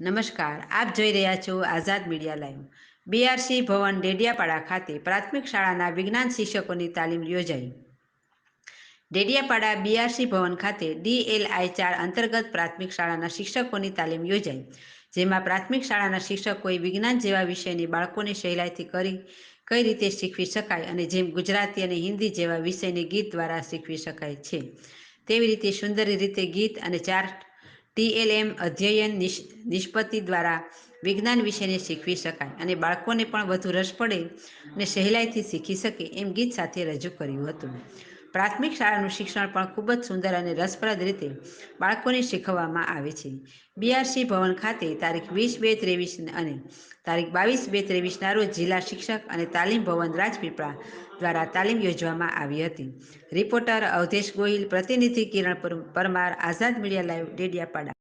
નમસ્કાર, આપ જોઈ રહ્યા છો આઝાદ મીડિયા લાઈવ. બીઆરસી ભવન ડેડિયાપાડા ખાતે પ્રાથમિક શાળાના વિજ્ઞાન શિક્ષકોની તાલીમ યોજાઈ. ડેડિયાપાડા બીઆરસી ભવન ખાતે ડીએલઆઈ ચાર અંતર્ગત પ્રાથમિક શાળાના શિક્ષકોની તાલીમ યોજાઈ, જેમાં પ્રાથમિક શાળાના શિક્ષકોએ વિજ્ઞાન જેવા વિષયની બાળકોને સહેલાઈથી કરી, કઈ રીતે શીખવી શકાય અને જેમ ગુજરાતી અને હિન્દી જેવા વિષયને ગીત દ્વારા શીખવી શકાય છે. તેવી રીતે સુંદર રીતે ગીત અને ચાર ટીએલએમ અધ્યયન નિષ્પત્તિ દ્વારા વિજ્ઞાન વિષયને શીખવી શકાય અને બાળકોને પણ વધુ રસ પડે અને સહેલાઈથી શીખી શકે એમ ગીત સાથે રજૂ કર્યું હતું. પ્રાથમિક શાળાનું શિક્ષણ પણ ખૂબ જ સુંદર અને રસપ્રદ રીતે બાળકોને શીખવવામાં આવે છે. બીઆરસી ભવન ખાતે તારીખ વીસ બે ત્રેવીસ અને તારીખ બાવીસ બે ત્રેવીસના રોજ જિલ્લા શિક્ષક અને તાલીમ ભવન રાજપીપળા દ્વારા તાલીમ યોજવામાં આવી હતી. રિપોર્ટર અવધેશ ગોહિલ, પ્રતિનિધિ કિરણ પરમાર, આઝાદ મીડિયા લાઈવ, ડેડિયાપાડા.